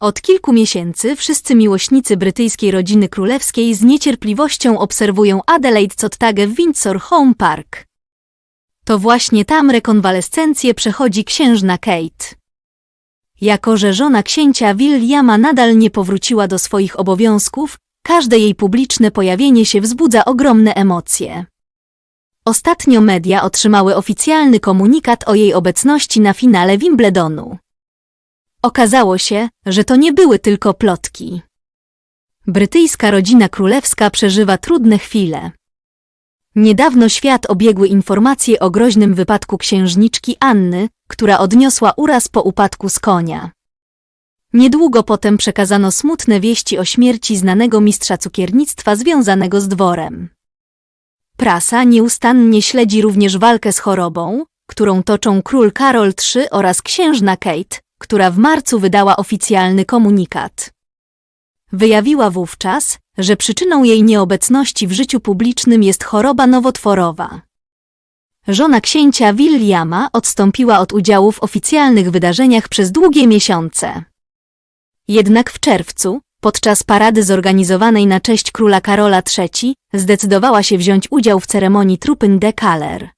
Od kilku miesięcy wszyscy miłośnicy brytyjskiej rodziny królewskiej z niecierpliwością obserwują Adelaide Cottagę w Windsor Home Park. To właśnie tam rekonwalescencję przechodzi księżna Kate. Jako, że żona księcia Williama nadal nie powróciła do swoich obowiązków, każde jej publiczne pojawienie się wzbudza ogromne emocje. Ostatnio media otrzymały oficjalny komunikat o jej obecności na finale Wimbledonu. Okazało się, że to nie były tylko plotki. Brytyjska rodzina królewska przeżywa trudne chwile. Niedawno świat obiegły informacje o groźnym wypadku księżniczki Anny, która odniosła uraz po upadku z konia. Niedługo potem przekazano smutne wieści o śmierci znanego mistrza cukiernictwa związanego z dworem. Prasa nieustannie śledzi również walkę z chorobą, którą toczą król Karol III oraz księżna Kate, która w marcu wydała oficjalny komunikat. Wyjawiła wówczas, że przyczyną jej nieobecności w życiu publicznym jest choroba nowotworowa. Żona księcia Williama odstąpiła od udziału w oficjalnych wydarzeniach przez długie miesiące. Jednak w czerwcu, podczas parady zorganizowanej na cześć króla Karola III, zdecydowała się wziąć udział w ceremonii Trupin de Kaler,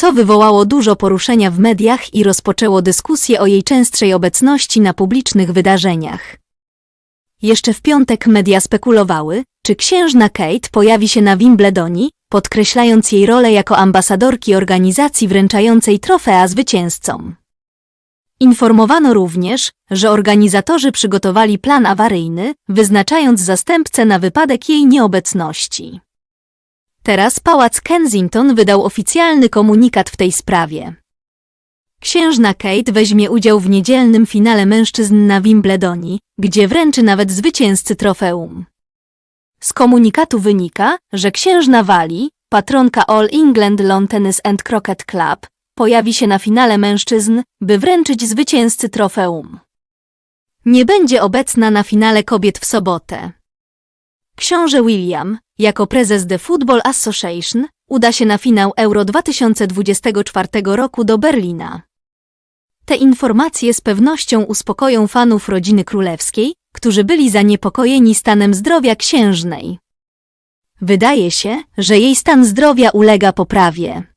co wywołało dużo poruszenia w mediach i rozpoczęło dyskusję o jej częstszej obecności na publicznych wydarzeniach. Jeszcze w piątek media spekulowały, czy księżna Kate pojawi się na Wimbledonie, podkreślając jej rolę jako ambasadorki organizacji wręczającej trofea zwycięzcom. Informowano również, że organizatorzy przygotowali plan awaryjny, wyznaczając zastępcę na wypadek jej nieobecności. Teraz Pałac Kensington wydał oficjalny komunikat w tej sprawie. Księżna Kate weźmie udział w niedzielnym finale mężczyzn na Wimbledonie, gdzie wręczy nawet zwycięzcy trofeum. Z komunikatu wynika, że księżna Wali, patronka All England Lawn Tennis and Croquet Club, pojawi się na finale mężczyzn, by wręczyć zwycięzcy trofeum. Nie będzie obecna na finale kobiet w sobotę. Książę William, jako prezes The Football Association, uda się na finał Euro 2024 roku do Berlina. Te informacje z pewnością uspokoją fanów rodziny królewskiej, którzy byli zaniepokojeni stanem zdrowia księżnej. Wydaje się, że jej stan zdrowia ulega poprawie.